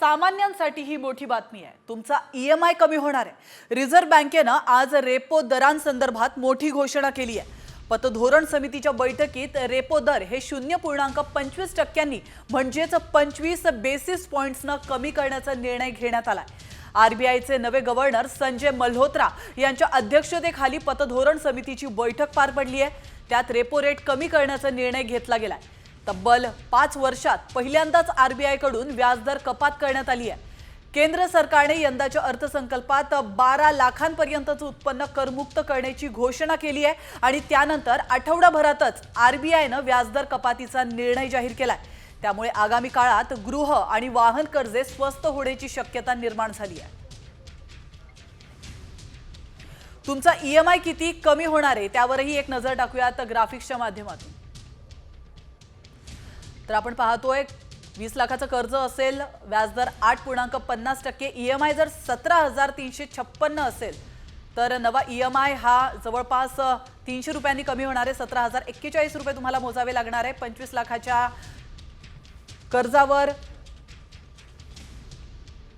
सामान्यांसाठी ही मोठी बातमी आहे. तुमचा ई एम आय कमी होणार आहे. रिझर्व्ह बँकेनं आज रेपो दरांसंदर्भात मोठी घोषणा केली आहे. पतधोरण समितीच्या बैठकीत रेपो दर हे शून्य पूर्णांक पंचवीस टक्क्यांनी म्हणजेच पंचवीस बेसिस पॉईंट्सनं कमी करण्याचा निर्णय घेण्यात आलाय आरबीआयचे नवे गव्हर्नर संजय मल्होत्रा यांच्या अध्यक्षतेखाली पतधोरण समितीची बैठक पार पडली आहे. त्यात रेपो रेट कमी करण्याचा निर्णय घेतला गेलाय. तब्बल पाच वर्षात पहिल्यांदाच आरबीआयकडून व्याजदर कपात करण्यात आली आहे. केंद्र सरकारने यंदाच्या अर्थसंकल्पात बारा लाखांपर्यंतचं उत्पन्न करमुक्त करण्याची घोषणा केली आहे आणि त्यानंतर आठवडाभरातच आरबीआयनं व्याजदर कपातीचा निर्णय जाहीर केलाय. त्यामुळे आगामी काळात गृह आणि वाहन कर्जे स्वस्त होण्याची शक्यता निर्माण झाली आहे. तुमचा ई एम आय किती कमी होणार आहे? त्यावरही एक नजर टाकूयात ग्राफिक्सच्या माध्यमातून. तर आपण पाहतोय वीस लाखाचं कर्ज असेल व्याजदर आठ पूर्णांक पन्नास टक्के ई एम आय जर सतरा हजार तीनशे छप्पन्न असेल तर नवा ई एम आय हा जवळपास तीनशे रुपयांनी कमी होणार आहे. सतरा हजार एक्केचाळीस रुपये तुम्हाला मोजावे लागणार आहे. पंचवीस लाखाच्या कर्जावर